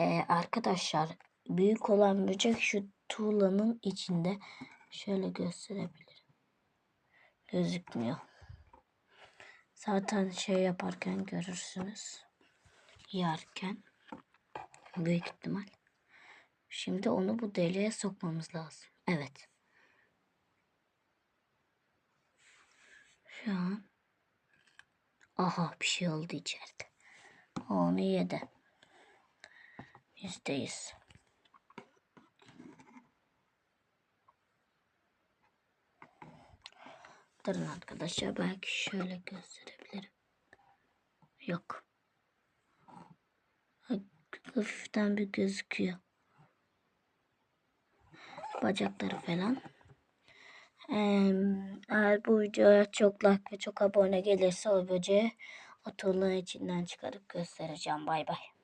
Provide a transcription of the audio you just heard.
Ee, arkadaşlar büyük olan böcek şu tuğlanın içinde. Şöyle gösterebilirim. Gözükmüyor. Zaten şey yaparken görürsünüz. Yerken. Büyük ihtimal. Şimdi onu bu deliğe sokmamız lazım. Evet. Şu an. Aha bir şey oldu içeride. Onu yedi. Yüzdeyiz. Durun arkadaşlar belki şöyle gösterebilirim. Yok. Ha, Hafiften bir gözüküyor. Bacakları falan. Eğer bu videoya çok like ve çok abone gelirse o böceği o tuğlanın içinden çıkarıp göstereceğim. Bay bay.